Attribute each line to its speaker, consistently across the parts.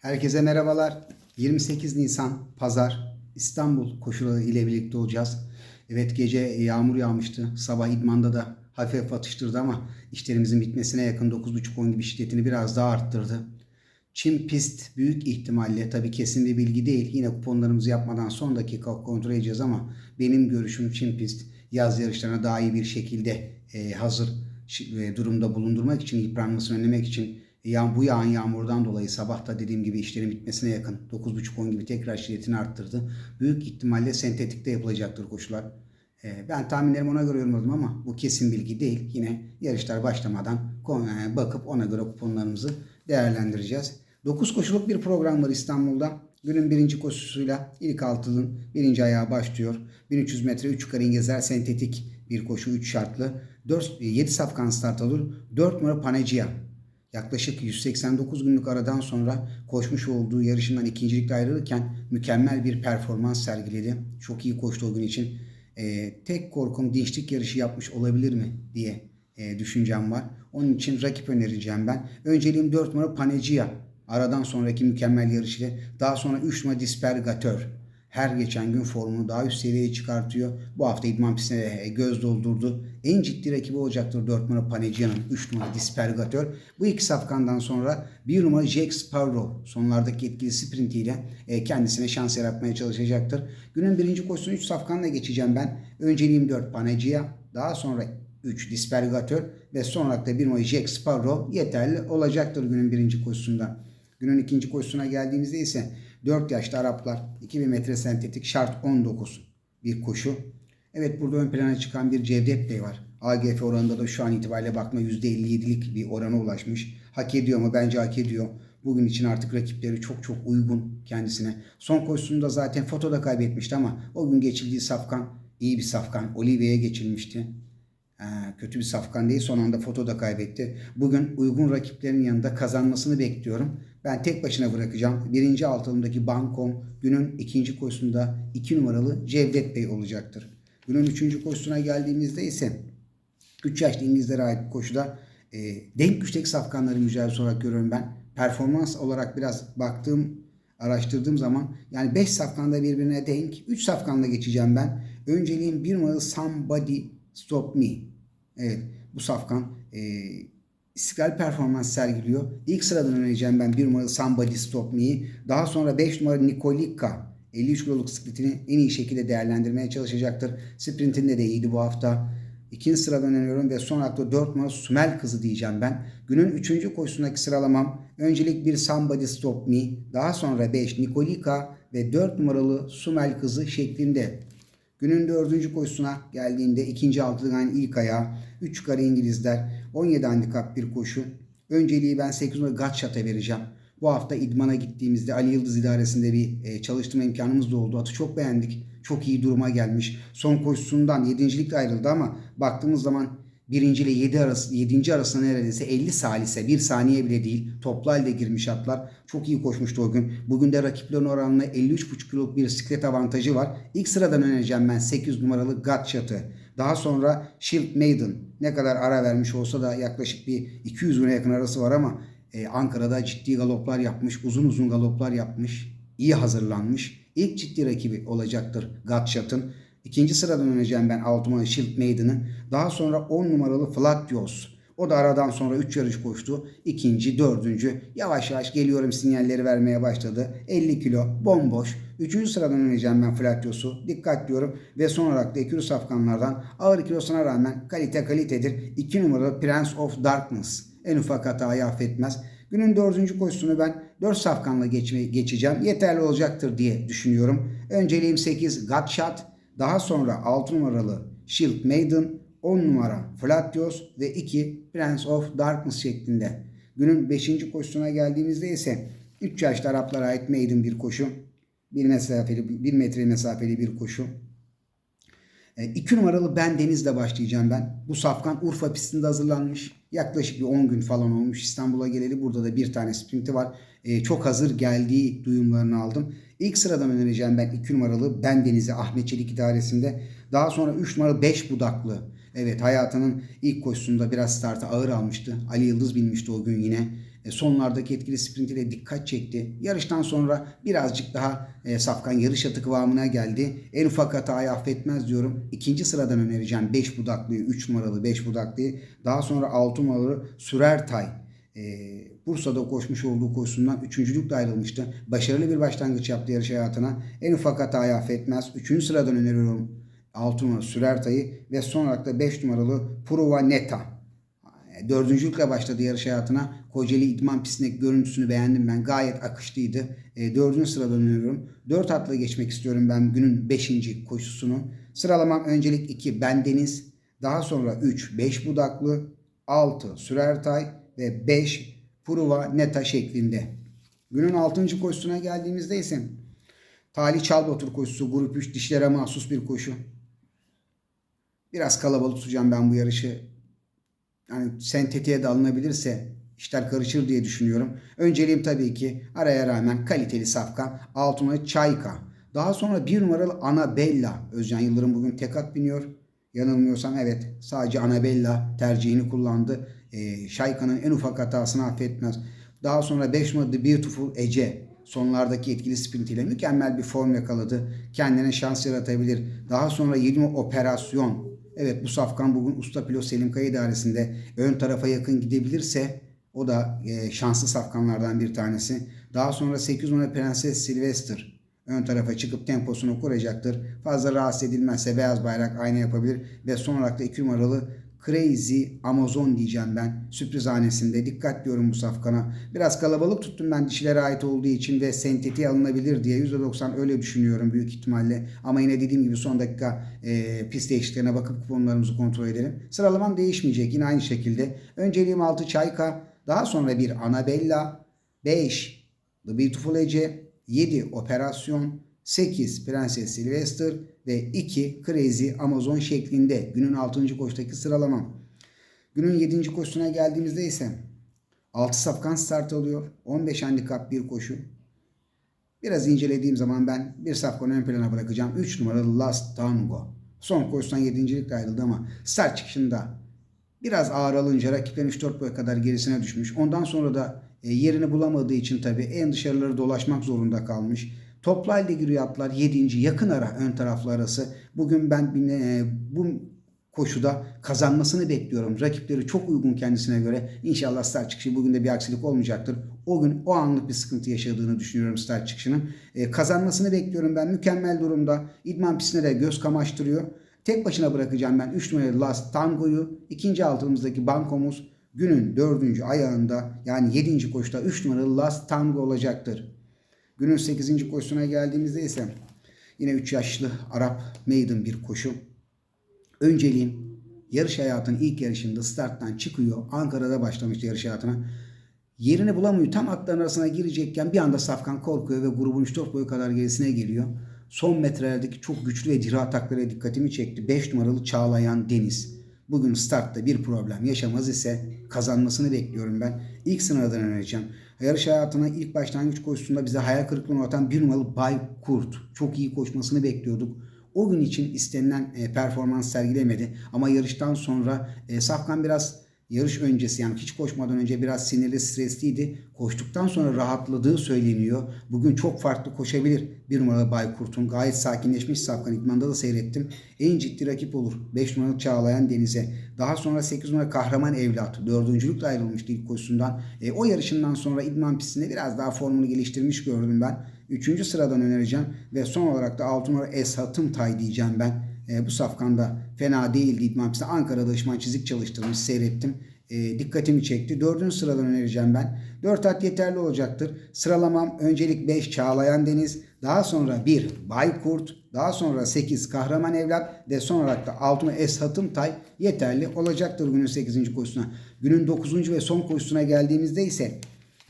Speaker 1: Herkese merhabalar. 28 Nisan Pazar İstanbul koşuları ile birlikte olacağız. Evet gece yağmur yağmıştı. Sabah idmanda da hafif atıştırdı ama işlerimizin bitmesine yakın 9.30-10 gibi şiddetini biraz daha arttırdı. Çim pist büyük ihtimalle tabii kesin bir bilgi değil. Yine kuponlarımızı yapmadan son dakika kontrol edeceğiz ama benim görüşüm Çim pist yaz yarışlarına daha iyi bir şekilde e, hazır e, durumda bulundurmak için, yıpranmasını önlemek için ya bu yağan yağmurdan dolayı sabah da dediğim gibi işlerin bitmesine yakın 9.30-10 gibi tekrar şiddetini arttırdı. Büyük ihtimalle sentetikte yapılacaktır koşular. E, Ben tahminlerimi ona göre yorumladım ama bu kesin bilgi değil. Yine yarışlar başlamadan e, bakıp ona göre kuponlarımızı değerlendireceğiz. 9 koşuluk bir program var İstanbul'da. Günün birinci koşusuyla ilk altının birinci ayağı başlıyor. 1300 metre 3 yukarı İngilizler sentetik bir koşu 3 şartlı. 4, 7 safkan start alır. 4 numara Paneggia. Yaklaşık 189 günlük aradan sonra koşmuş olduğu yarışından ikincilikle ayrılırken mükemmel bir performans sergiledi. Çok iyi koştu o gün için. Ee, tek korkum dinçlik yarışı yapmış olabilir mi diye e, düşüncem var. Onun için rakip önereceğim ben. Önceliğim 4 numara Paneggia. Aradan sonraki mükemmel yarış ile daha sonra 3 numara Dispergatör. Her geçen gün formunu daha üst seviyeye çıkartıyor. Bu hafta idman pistine de göz doldurdu. En ciddi rakibi olacaktır 4 numara Paneggia'nın 3 numara Dispergatör. Bu iki safkandan sonra 1 numara Jack Sparrow sonlardaki etkili sprintiyle e, kendisine şans yaratmaya çalışacaktır. Günün birinci koşusunu 3 safkanla geçeceğim ben. Önceliğim 4 Paneggia. Daha sonra 3 Dispergatör ve son olarak da 1 numara Jack Sparrow yeterli olacaktır günün birinci koşusunda. Günün ikinci koşusuna geldiğimizde ise 4 yaşlı Araplar 2000 metre sentetik şart 19 bir koşu. Evet burada ön plana çıkan bir Cevdet Bey var. AGF oranında da şu an itibariyle bakma %57'lik bir orana ulaşmış. Hak ediyor mu? Bence hak ediyor. Bugün için artık rakipleri çok çok uygun kendisine. Son koşusunda zaten fotoda kaybetmişti ama o gün geçildiği safkan iyi bir safkan. Olivia'ya geçilmişti. Ee, kötü bir safkan değil. Son anda fotoda kaybetti. Bugün uygun rakiplerin yanında kazanmasını bekliyorum. Ben tek başına bırakacağım. Birinci altılımdaki Bankom günün ikinci koşusunda iki numaralı Cevdet Bey olacaktır. Günün üçüncü koşusuna geldiğimizde ise 3 yaşlı İngilizlere ait bir koşuda e, denk güçteki safkanları mücadelesi olarak görüyorum ben. Performans olarak biraz baktığım, araştırdığım zaman yani 5 safkanda birbirine denk. 3 safkanla geçeceğim ben. Önceliğim bir numaralı Somebody Stop Me. Evet bu safkan e, istikrar performans sergiliyor. İlk sıradan önereceğim ben bir numaralı Somebody Stop Me'yi. Daha sonra 5 numaralı Nikolika 53 kiloluk sprintini en iyi şekilde değerlendirmeye çalışacaktır. Sprintinde de iyiydi bu hafta. İkinci sıradan öneriyorum ve son olarak 4 numara Sumel kızı diyeceğim ben. Günün 3. koşusundaki sıralamam öncelik bir Somebody Stop Me, daha sonra 5 Nikolika ve 4 numaralı Sumel kızı şeklinde. Günün dördüncü koşusuna geldiğinde ikinci altıdan ilk ayağı 3 yukarı İngilizler 17 handikap bir koşu. Önceliği ben 8 numara Gatşat'a vereceğim. Bu hafta idmana gittiğimizde Ali Yıldız idaresinde bir e, çalıştırma imkanımız da oldu. Atı çok beğendik. Çok iyi duruma gelmiş. Son koşusundan yedincilikle ayrıldı ama baktığımız zaman birinci ile 7 arası 7. arasında neredeyse 50 salise bir saniye bile değil. Toplu halde girmiş atlar. Çok iyi koşmuştu o gün. Bugün de rakiplerin oranına 53,5 kiloluk bir siklet avantajı var. İlk sıradan önereceğim ben 8 numaralı Gatşat'ı. Daha sonra Shield Maiden ne kadar ara vermiş olsa da yaklaşık bir 200 güne yakın arası var ama e, Ankara'da ciddi galoplar yapmış. Uzun uzun galoplar yapmış. iyi hazırlanmış. İlk ciddi rakibi olacaktır Gatşat'ın. İkinci sıradan önereceğim ben 6 numaralı Shield Maiden'ı. Daha sonra 10 numaralı Flatios. O da aradan sonra 3 yarış koştu. İkinci, dördüncü. Yavaş yavaş geliyorum sinyalleri vermeye başladı. 50 kilo bomboş. Üçüncü sıradan önereceğim ben Flatios'u. Dikkat diyorum. Ve son olarak da ikili safkanlardan ağır kilosuna rağmen kalite kalitedir. 2 numaralı Prince of Darkness. En ufak hatayı affetmez. Günün dördüncü koşusunu ben 4 safkanla geçme, geçeceğim. Yeterli olacaktır diye düşünüyorum. Önceliğim 8 Gutshot. Daha sonra 6 numaralı Shield Maiden, 10 numara Flatios ve 2 Prince of Darkness şeklinde. Günün 5. koşusuna geldiğimizde ise 3 yaşlı Araplara ait Maiden bir koşu. 1 mesafeli 1 metre mesafeli bir koşu. 2 numaralı Ben Deniz'le başlayacağım ben. Bu safkan Urfa pistinde hazırlanmış. Yaklaşık bir 10 gün falan olmuş İstanbul'a geleli. Burada da bir tane sprinti var. Ee, çok hazır geldiği duyumlarını aldım. İlk sıradan önereceğim ben 2 numaralı Ben Deniz'i Ahmet Çelik idaresinde. Daha sonra 3 numaralı 5 budaklı. Evet hayatının ilk koşusunda biraz startı ağır almıştı. Ali Yıldız binmişti o gün yine. e, sonlardaki etkili sprintiyle dikkat çekti. Yarıştan sonra birazcık daha e, Safkan yarış atı kıvamına geldi. En ufak hatayı affetmez diyorum. İkinci sıradan önereceğim 5 budaklıyı, 3 numaralı 5 budaklıyı. Daha sonra 6 numaralı Sürertay. E, Bursa'da koşmuş olduğu koşusundan üçüncülükle ayrılmıştı. Başarılı bir başlangıç yaptı yarış hayatına. En ufak hatayı affetmez. Üçüncü sıradan öneriyorum 6 numaralı Sürertay'ı ve son olarak da 5 numaralı Prova Neta. Dördüncülükle başladı yarış hayatına. Kocaeli İdman pistindeki görüntüsünü beğendim ben. Gayet akışlıydı. E, dördüncü sıradan öneriyorum. Dört atla geçmek istiyorum ben günün beşinci koşusunu. Sıralamam öncelik 2 Bendeniz. Daha sonra 3 5 Budaklı. 6 Sürertay ve 5 Pruva Neta şeklinde. Günün 6. koşusuna geldiğimizde ise Talih Çalbatur koşusu grup 3 dişlere mahsus bir koşu. Biraz kalabalık tutacağım ben bu yarışı. Yani sentetiğe de alınabilirse işler karışır diye düşünüyorum. Önceliğim tabii ki araya rağmen kaliteli safkan. Altına Çayka. Daha sonra bir numaralı Anabella. Özcan Yıldırım bugün tek at biniyor. Yanılmıyorsam evet sadece Anabella tercihini kullandı. E, Şayka'nın en ufak hatasını affetmez. Daha sonra 5 numaralı Beautiful Ece sonlardaki etkili sprintiyle mükemmel bir form yakaladı. Kendine şans yaratabilir. Daha sonra 20 operasyon. Evet bu safkan bugün usta pilot Selim Kaya idaresinde ön tarafa yakın gidebilirse o da e, şanslı safkanlardan bir tanesi. Daha sonra 8 numara Prenses Sylvester ön tarafa çıkıp temposunu kuracaktır. Fazla rahatsız edilmezse beyaz bayrak ayna yapabilir ve son olarak da 2 numaralı Crazy Amazon diyeceğim ben. Sürpriz hanesinde. Dikkat diyorum bu safkana. Biraz kalabalık tuttum ben dişilere ait olduğu için ve sentetiğe alınabilir diye. %90 öyle düşünüyorum büyük ihtimalle. Ama yine dediğim gibi son dakika e, pist değişikliklerine bakıp kuponlarımızı kontrol edelim. Sıralamam değişmeyecek. Yine aynı şekilde. Önceliğim 6 Çayka. Daha sonra bir Anabella. 5 The Beautiful Ece. 7 Operasyon. 8 Prenses Sylvester ve 2 Crazy Amazon şeklinde günün 6. koştaki sıralamam. Günün 7. koşusuna geldiğimizde ise 6 safkan start alıyor. 15 handikap bir koşu. Biraz incelediğim zaman ben bir safkanı ön plana bırakacağım. 3 numaralı Last Tango. Son koşudan 7. ayrıldı ama start çıkışında biraz ağır alınca rakiplerin 3-4 boy kadar gerisine düşmüş. Ondan sonra da e, yerini bulamadığı için tabii en dışarıları dolaşmak zorunda kalmış. Toplayla giriyor atlar 7. yakın ara ön taraflı arası. Bugün ben e, bu koşuda kazanmasını bekliyorum. Rakipleri çok uygun kendisine göre. İnşallah start çıkışı bugün de bir aksilik olmayacaktır. O gün o anlık bir sıkıntı yaşadığını düşünüyorum start çıkışının. E, kazanmasını bekliyorum ben. Mükemmel durumda. İdman pistine de göz kamaştırıyor. Tek başına bırakacağım ben 3 numaralı Last Tango'yu. İkinci altımızdaki bankomuz günün dördüncü ayağında yani 7. koşuda 3 numaralı Last Tango olacaktır. Günün 8. koşusuna geldiğimizde ise yine 3 yaşlı Arap maiden bir koşu. Önceliğim yarış hayatının ilk yarışında starttan çıkıyor. Ankara'da başlamıştı yarış hayatına. Yerini bulamıyor. Tam atların arasına girecekken bir anda Safkan korkuyor ve grubun 3-4 boyu kadar gerisine geliyor. Son metrelerdeki çok güçlü ve diri ataklara dikkatimi çekti. 5 numaralı Çağlayan Deniz. Bugün startta bir problem yaşamaz ise kazanmasını bekliyorum ben. İlk sınavdan önereceğim. Yarış hayatına ilk başlangıç koşusunda bize hayal kırıklığına uğratan bir numaralı Bay Kurt. Çok iyi koşmasını bekliyorduk. O gün için istenilen e, performans sergilemedi. Ama yarıştan sonra e, Safkan biraz yarış öncesi yani hiç koşmadan önce biraz sinirli, stresliydi. Koştuktan sonra rahatladığı söyleniyor. Bugün çok farklı koşabilir. Bir numaralı Baykurt'un gayet sakinleşmiş Safkan İtman'da da seyrettim. En ciddi rakip olur. 5 numaralı Çağlayan Deniz'e. Daha sonra 8 numaralı Kahraman Evlat. Dördüncülükle ayrılmıştı ilk koşusundan. E, o yarışından sonra İdman pistinde biraz daha formunu geliştirmiş gördüm ben. Üçüncü sıradan önereceğim. Ve son olarak da 6 numara Eshat'ım Tay diyeceğim ben. E, bu safkanda fena değildi İdman pistinde. Ankara'da ışman çizik çalıştırmış seyrettim. E, dikkatimi çekti. Dördüncü sıradan önereceğim ben. Dört at yeterli olacaktır. Sıralamam öncelik 5 Çağlayan Deniz. Daha sonra 1 Baykurt. Daha sonra 8 Kahraman Evlat. Ve son olarak da 6 Eshat'ım Tay yeterli olacaktır günün 8. koşusuna. Günün 9. ve son koşusuna geldiğimizde ise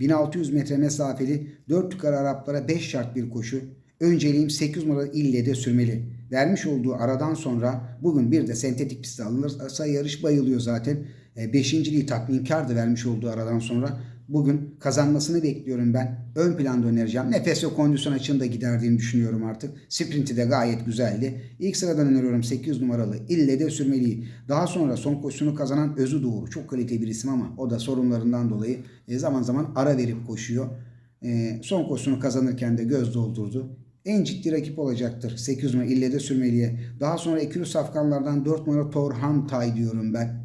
Speaker 1: 1600 metre mesafeli 4 yukarı Araplara 5 şart bir koşu. Önceliğim 8 numaralı ille sürmeli. Vermiş olduğu aradan sonra bugün bir de sentetik pistte alınırsa yarış bayılıyor zaten. E, beşinciliği tatminkardı vermiş olduğu aradan sonra. bugün kazanmasını bekliyorum ben. Ön planda önereceğim. Nefes ve kondisyon açığını da giderdiğini düşünüyorum artık. Sprinti de gayet güzeldi. İlk sıradan öneriyorum 8 numaralı İlle de sürmeliyi. Daha sonra son koşusunu kazanan Özü Doğru. Çok kalite bir isim ama o da sorunlarından dolayı e, zaman zaman ara verip koşuyor. E, son koşusunu kazanırken de göz doldurdu. En ciddi rakip olacaktır. 8 numara İlle de sürmeliye. Daha sonra Ekürü Safkanlardan 4 numara Torhan Tay diyorum ben.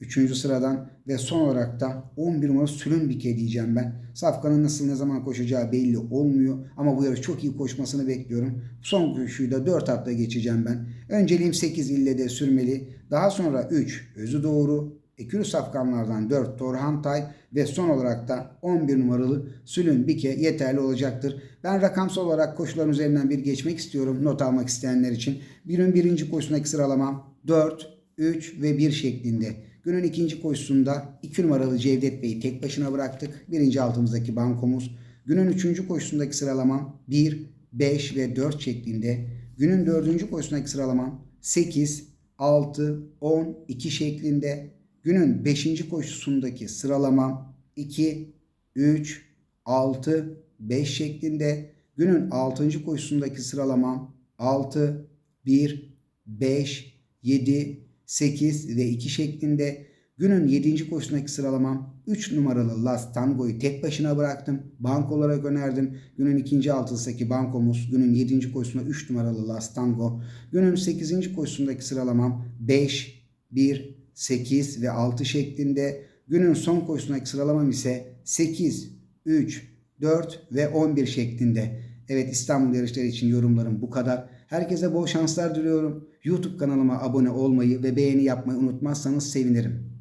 Speaker 1: Üçüncü sıradan ve son olarak da 11 numara Sülünbike diyeceğim ben. Safkan'ın nasıl ne zaman koşacağı belli olmuyor. Ama bu yarış çok iyi koşmasını bekliyorum. Son koşuyu da 4 atla geçeceğim ben. Önceliğim 8 ille de sürmeli. Daha sonra 3 Özü Doğru. Ekürü Safkanlardan 4 Torhan Tay ve son olarak da 11 numaralı Sülün Bike yeterli olacaktır. Ben rakamsal olarak koşuların üzerinden bir geçmek istiyorum not almak isteyenler için. Birin birinci koşusundaki sıralamam 4, 3 ve 1 şeklinde. Günün ikinci koşusunda 2 numaralı Cevdet Bey'i tek başına bıraktık. Birinci altımızdaki bankomuz. Günün üçüncü koşusundaki sıralamam 1, 5 ve 4 şeklinde. Günün dördüncü koşusundaki sıralamam 8, 6, 10, 2 şeklinde. Günün beşinci koşusundaki sıralamam 2, 3, 6, 5 şeklinde. Günün altıncı koşusundaki sıralamam 6, 1, 5, 7, 8 ve 2 şeklinde. Günün 7. koşusundaki sıralamam 3 numaralı Las Tango'yu tek başına bıraktım. Bank olarak önerdim. Günün ikinci altısındaki bankomuz. Günün 7. koşusunda 3 numaralı Las Tango. Günün 8. koşusundaki sıralamam 5, 1, 8 ve 6 şeklinde. Günün son koşusundaki sıralamam ise 8, 3, 4 ve 11 şeklinde. Evet İstanbul yarışları için yorumlarım bu kadar. Herkese bol şanslar diliyorum. YouTube kanalıma abone olmayı ve beğeni yapmayı unutmazsanız sevinirim.